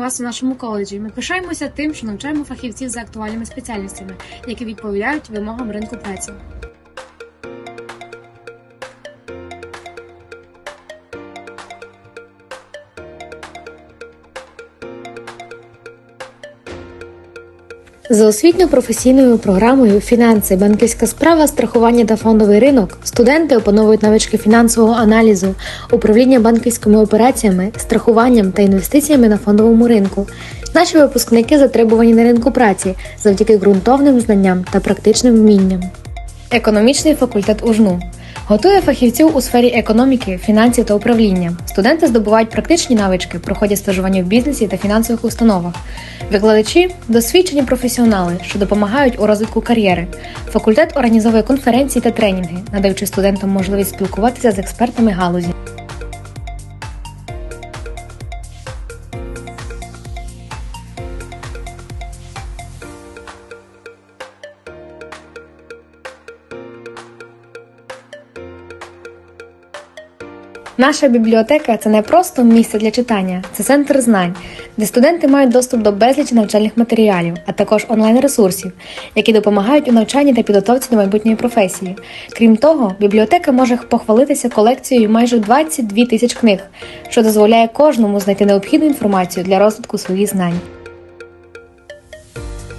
вас у нашому коледжі. Ми пишаємося тим, що навчаємо фахівців за актуальними спеціальностями, які відповідають вимогам ринку праці. За освітньо-професійною програмою Фінанси, банківська справа, страхування та фондовий ринок студенти опановують навички фінансового аналізу, управління банківськими операціями, страхуванням та інвестиціями на фондовому ринку. Наші випускники затребувані на ринку праці завдяки ґрунтовним знанням та практичним вмінням. Економічний факультет УЖНУ готує фахівців у сфері економіки, фінансів та управління. Студенти здобувають практичні навички, проходять стажування в бізнесі та фінансових установах. Викладачі досвідчені професіонали, що допомагають у розвитку кар'єри. Факультет організовує конференції та тренінги, надаючи студентам можливість спілкуватися з експертами галузі. Наша бібліотека це не просто місце для читання, це центр знань, де студенти мають доступ до безлічі навчальних матеріалів, а також онлайн-ресурсів, які допомагають у навчанні та підготовці до майбутньої професії. Крім того, бібліотека може похвалитися колекцією майже 22 тисяч книг, що дозволяє кожному знайти необхідну інформацію для розвитку своїх знань.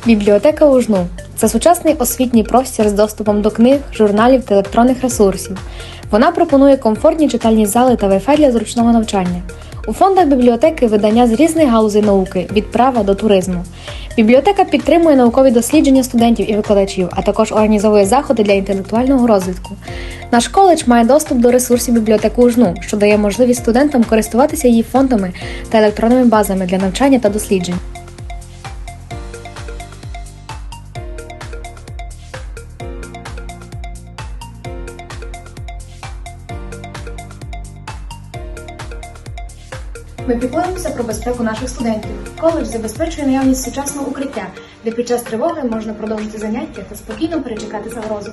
Бібліотека УЖНУ це сучасний освітній простір з доступом до книг, журналів та електронних ресурсів. Вона пропонує комфортні читальні зали та Wi-Fi для зручного навчання. У фондах бібліотеки видання з різних галузей науки від права до туризму. Бібліотека підтримує наукові дослідження студентів і викладачів, а також організовує заходи для інтелектуального розвитку. Наш коледж має доступ до ресурсів бібліотеки УЖНУ, що дає можливість студентам користуватися її фондами та електронними базами для навчання та досліджень. Ми піклуємося про безпеку наших студентів. Коледж забезпечує наявність сучасного укриття, де під час тривоги можна продовжити заняття та спокійно перечекати загрозу.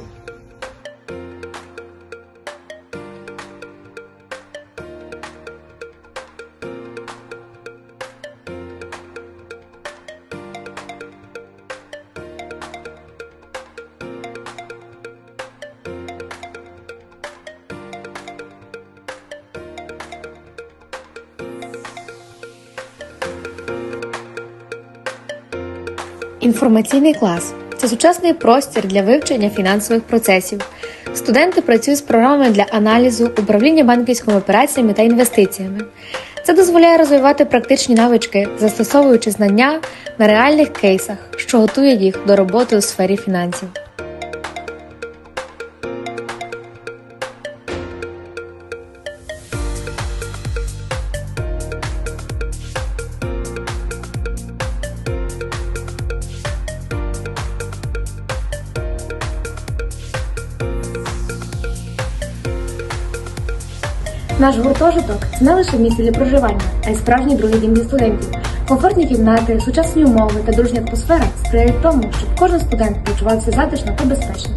Інформаційний клас це сучасний простір для вивчення фінансових процесів. Студенти працюють з програмами для аналізу, управління банківськими операціями та інвестиціями. Це дозволяє розвивати практичні навички, застосовуючи знання на реальних кейсах, що готує їх до роботи у сфері фінансів. Наш гуртожиток це не лише місце для проживання, а й справжній другий дім для студентів. Комфортні кімнати, сучасні умови та дружня атмосфера сприяють тому, щоб кожен студент почувався затишно та безпечно.